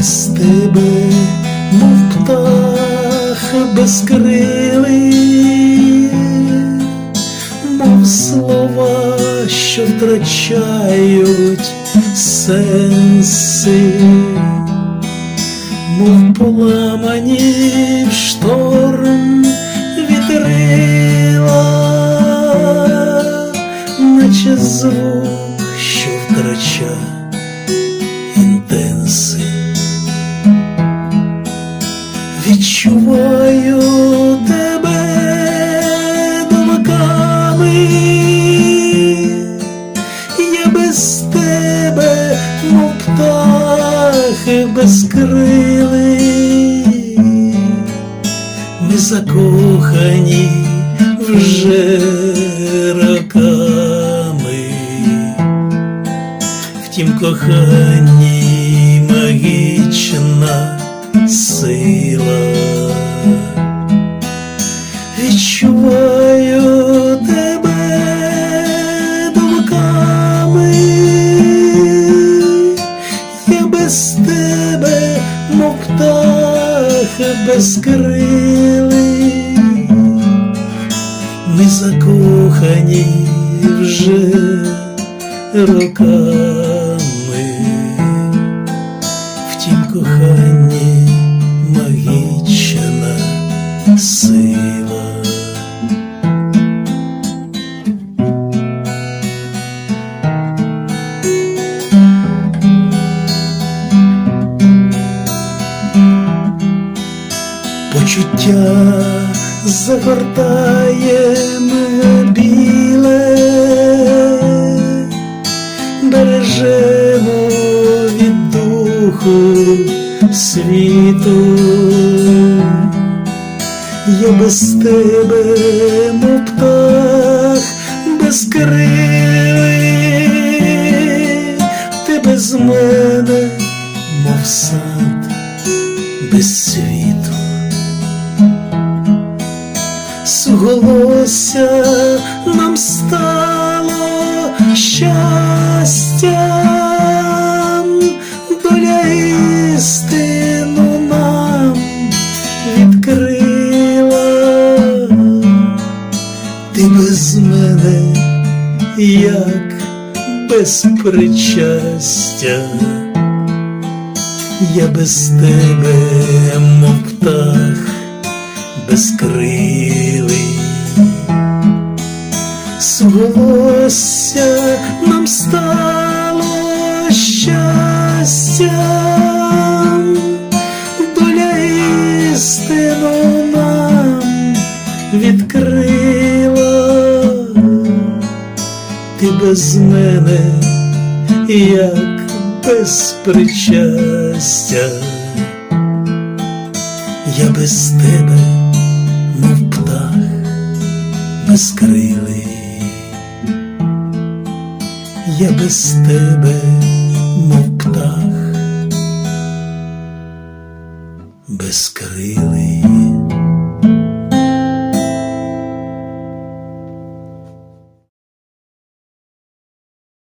без тебе, мов птах безкрилий, мов слова, що втрачають сенси, мов поламані в шторм Відчуваю тебе думками, я без тебе, мов птах безкрилий, ми закохані вже роками. В тім коханні магічна сила. Відчуваю тебе думками, я без тебе, мов птах безкрилий, ми закохані вже роками. Тім сила. Почуття загортає мене біле, бережемо від духу світу, я без тебе, мов птах безкрилий, ти без мене, мов сад без світу. Суголосся нам стало щастям, як без причастя, я без тебе, мов птах безкрилий. Суголосся нам стало щастям, доля істину нам відкрила, без мене, як без причастя, я без тебе, мов птах безкрилий, я без тебе, мов птах безкрилий.